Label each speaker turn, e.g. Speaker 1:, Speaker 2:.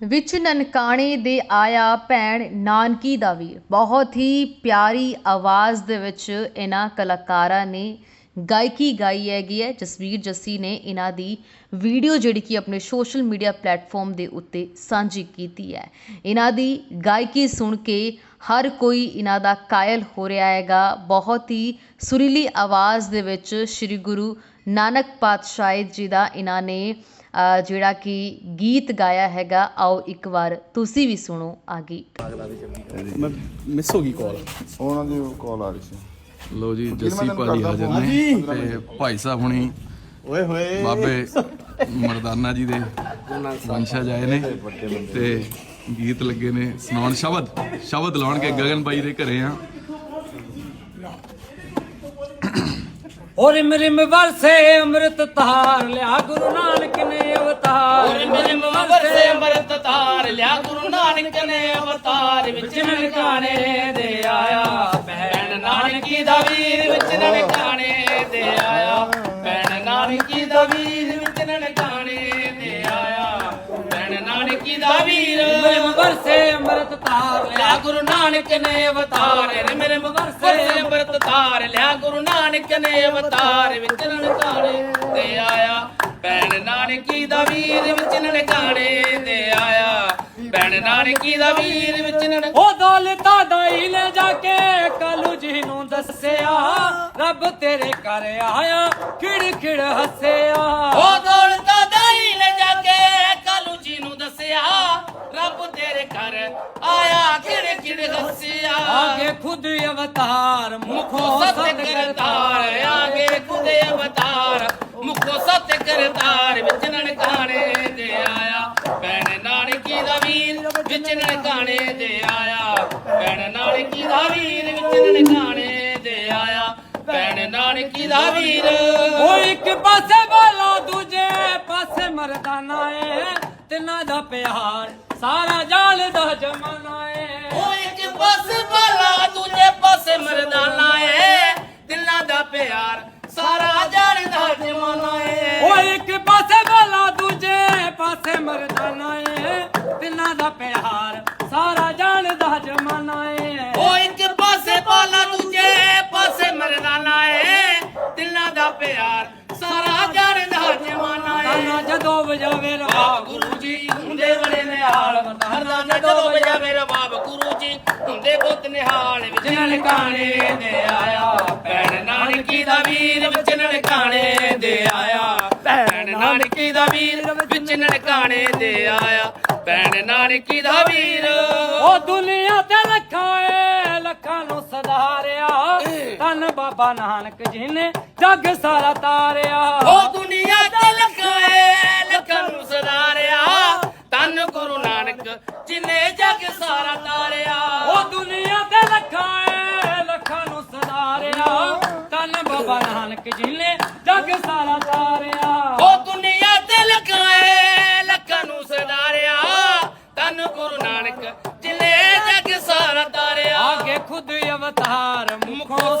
Speaker 1: ਵਿੱਚ ਨਨਕਾਣੇ ਦੇ ਆਇਆ ਭੈਣ ਨਾਨਕੀ ਦਾ ਵੀਰ ਬਹੁਤ ਹੀ ਪਿਆਰੀ ਆਵਾਜ਼ ਦੇ ਵਿੱਚ ਇਹਨਾਂ ਕਲਾਕਾਰਾਂ ਨੇ ਗਾਇਕੀ ਗਾਈ ਹੈਗੀ ਹੈ। ਜਸਵੀਰ ਜੱਸੀ ਨੇ ਇਹਨਾਂ ਦੀ ਵੀਡੀਓ ਜਿਹੜੀ ਕਿ ਆਪਣੇ ਸੋਸ਼ਲ ਮੀਡੀਆ ਪਲੇਟਫਾਰਮ ਦੇ ਉੱਤੇ ਸਾਂਝੀ ਕੀਤੀ ਹੈ। ਇਹਨਾਂ ਦੀ ਗਾਇਕੀ ਸੁਣ ਕੇ ਹਰ ਕੋਈ ਇਹਨਾਂ ਦਾ ਕਾਇਲ ਹੋ ਰਿਹਾ ਹੈਗਾ। ਬਹੁਤ ਹੀ ਸੁਰੀਲੀ ਆਵਾਜ਼ ਦੇ ਵਿੱਚ ਸ੍ਰੀ ਗੁਰੂ ਨਾਨਕ ਪਾਤਸ਼ਾਹ ਜੀ ਦਾ ਇਹਨਾਂ ਨੇ ਜਿਹੜਾ ਕਿ ਗੀਤ ਗਾਇਆ ਹੈਗਾ ਆਓ ਇੱਕ ਵਾਰ ਤੁਸੀਂ ਵੀ ਸੁਣੋ ਆ ਗੀਤ
Speaker 2: ਮੈਂ ਮਿਸ ਹੋ ਗਈ ਕਾਲ
Speaker 3: ਉਹਨਾਂ ਦੀ ਕਾਲ ਆ ਰਹੀ ਸੀ।
Speaker 4: ਲੋ ਜੀ ਜੱਸੀ ਭਾਜੀ ਹਾਜ਼ਰ। ਨੇ ਤੇ ਭਾਈ ਸਾਹਿਬ ਹੁਣੀ
Speaker 2: ਓਏ ਹੋਏ।
Speaker 4: ਬਾਬੇ ਮਰਦਾਨਾ ਜੀ ਦੇ ਵੰਸ਼ਜ ਆਏ ਨੇ ਤੇ ਗੀਤ ਲੱਗੇ ਨੇ। ਸੁਣਾਉਣ ਸ਼ਬਦ ਸ਼ਬਦ ਲਾਉਣਗੇ ਗਗਨ ਬਾਈ ਦੇ ਘਰੇ ਆ।
Speaker 5: ਔਰ ਰਿਮ ਵਰਸੇ ਅੰਮ੍ਰਿਤ ਤਾਰ ਲਿਆ ਗੁਰੂ ਨਾਨਕ ਨੇ ਅਵਤਾਰ।
Speaker 6: ਔਰ ਮੇਰੇ ਮਵਰਸੇ ਅੰਮ੍ਰਿਤ ਤਾਰ ਲਿਆ ਗੁਰੂ ਨਾਨਕ ਨੇ ਅਵਤਾਰ ਵਿੱਚ ਨਨਕਾਣੇ ਦੇ ਆਇਆ। ਭੈਣ ਨਾਨਕੀ ਦਾ ਵੀਰ ਵਿੱਚ ਨਨਕਾਣੇ ਨਾਨਕੀ ਦਾ ਵੀਰ।
Speaker 5: ਰਿਮ ਵਰਸੇ ਅੰਮ੍ਰਿਤ ਤਾਰ ਲਿਆ।
Speaker 6: ਲਿਆ ਗੁਰੂ ਨਾਨਕ ਨੇ ਅਵਤਾਰ। ਰੇ ਮੇਰੇ ਮਵਰਸੇ ਅੰਮ੍ਰਿਤ ਤਾਰ ਲਿਆ ਗੁਰੂ ਨਾਨਕ ਨੇ ਅਵਤਾਰ। ਵਿੱਚ ਨਨਕਾਣੇ ਤੇ ਆਇਆ। ਭੈਣ ਨਾਨਕੀ ਦਾ ਵੀਰ ਵਿੱਚ ਨਨਕਾਣੇ ਤੇ ਆਇਆ। ਭੈਣ ਨਾਨਕੀ ਦਾ ਵੀਰ ਵਿੱਚ ਨਨਕਾਣੇ
Speaker 5: ਉਹ ਦੌਲਤਾਂ ਦਾਈ ਲੈ ਜਾ ਕੇ ਕਾਲੂ ਜੀ ਨੂੰ ਦੱਸਿਆ। ਰੱਬ ਤੇਰੇ ਘਰ ਆਇਆ। ਖਿੜ ਖਿੜ ਹੱਸਿਆ
Speaker 6: ਉਹ
Speaker 5: ਆਗੇ ਖੁਦ ਅਵਤਾਰ
Speaker 6: ਮੁਖੋ ਸਤ ਕਰਤਾਰ ਆਗੇ ਖੁਦੇ ਅਵਤਾਰ ਮੁਖੋ ਸਤ ਕਰਤਾਰ ਵਿੱਚ ਨਨਕਾਣੇ ਦੇ ਆਇਆ। ਭੈਣ ਨਾਨਕੀ ਦਾ ਵੀਰ ਵਿੱਚ ਨਨਕਾਣੇ ਦੇ ਆਇਆ। ਭੈਣ ਨਾਨਕੀ ਦਾ ਵੀਰ ਵਿੱਚ ਨਨਕਾਣੇ ਦੇ ਆਇਆ। ਭੈਣ ਨਾਨਕੀ ਦਾ ਵੀਰ।
Speaker 5: ਉਹ ਇੱਕ ਪਾਸੇ ਵਾਲਾ ਦੂਜੇ ਪਾਸੇ ਮਰਦਾਨਾ ਏ। ਤਿੰਨਾਂ ਦਾ ਪਿਆਰ ਸਾਰਾ ਜਾਲ ਦਾ ਜਮਾਨਾ
Speaker 6: ਮਰਦਾਨਾ ਏ ਦਿਲਾਂ ਦਾ ਪਿਆਰ ਸਾਰਾ ਜਾਣਦਾ ਜਮਾਨਾ ਏ
Speaker 5: ਉਹ ਇੱਕ ਪਾਸੇ ਵਾਲਾ ਦੂਜੇ ਪਾਸੇ ਮਰਦਾਨਾ ਏ ਤਿੰਨਾਂ ਦਾ ਪਿਆਰ ਸਾਰਾ ਜਾਣਦਾ ਜਮਾਨਾ ਏ
Speaker 6: ਉਹ ਇੱਕ ਪਾਸੇ ਬਾਲਾ ਦੂਜੇ ਪਾਸੇ ਮਰਦਾਨਾ ਏ ਦਿਲਾਂ ਦਾ ਪਿਆਰ ਸਾਰਾ ਜਾਣਦਾ ਜਮਾਨਾ ਏ
Speaker 5: ਜਦੋਂ ਵਜਾਵੇ
Speaker 6: ਆ
Speaker 5: ਰਵਾ
Speaker 6: ਗੁਰੂ ਜੀ ਹੁੰਦੇ ਬੜੇ ਨਿਹਾਲ। ਮਰਦਾਨਾ ਜਦੋਂ ਵਜਾਵੇ ਗੁਰੂ ਜੀ ਹੁੰਦੇ ਬਹੁਤ ਨਿਹਾਲ ਵਿੱਚ ਨਨਕਾਣੇ ਦੇ ਆਇਆ। ਭੈਣ ਨਾਨਕੀ ਦਾ ਵੀਰ ਵਿੱਚ ਨਨਕਾਣੇ ਦੇ ਆਇਆ। ਭੈਣ ਨਾਨਕੀ ਦਾ ਵੀਰ ਵਿੱਚ ਨਨਕਾਣੇ ਦੇ ਆਇਆ। ਭੈਣ ਨਾਨਕੀ ਦਾ ਵੀਰ
Speaker 5: ਉਹ ਦੁਨੀਆ ਤੇ ਲੱਖਾਂ ਏ ਲੱਖਾਂ ਨੂੰ ਸਦਾਰਿਆ ਤਨ ਬਾਬਾ ਨਾਨਕ ਜੀ ਨੇ ਜੱਗ ਸਾਰਾ ਤਾਰਿਆ।
Speaker 6: ਉਹ ਦੁਨੀਆ ਤੇ ਲੱਖਾਂ ਏ ਲੱਖਾਂ ਨੂੰ ਸਦਾਰਿਆ ਤਨ ਗੁਰੂ ਨਾਨਕ ਜਿਨੇ ਜਗ ਸਾਰਾ ਤਾਰਿਆ ਜਿਹਨੇ ਜਗ ਸਾਰਾ ਤਾਰਿਆ
Speaker 5: ਉਹ ਦੁਨੀਆ ਤੇ ਲਗਾਏ ਲੱਖਾਂ ਨੂੰ ਸਦਾਰਿਆ ਤਨ ਗੁਰੂ ਨਾਨਕ ਜਿਲੇ ਜਗ ਸਾਰਾ ਤਾਰਿਆ। ਆਗੇ ਖੁਦ ਅਵਤਾਰ ਮੁਖੋਂ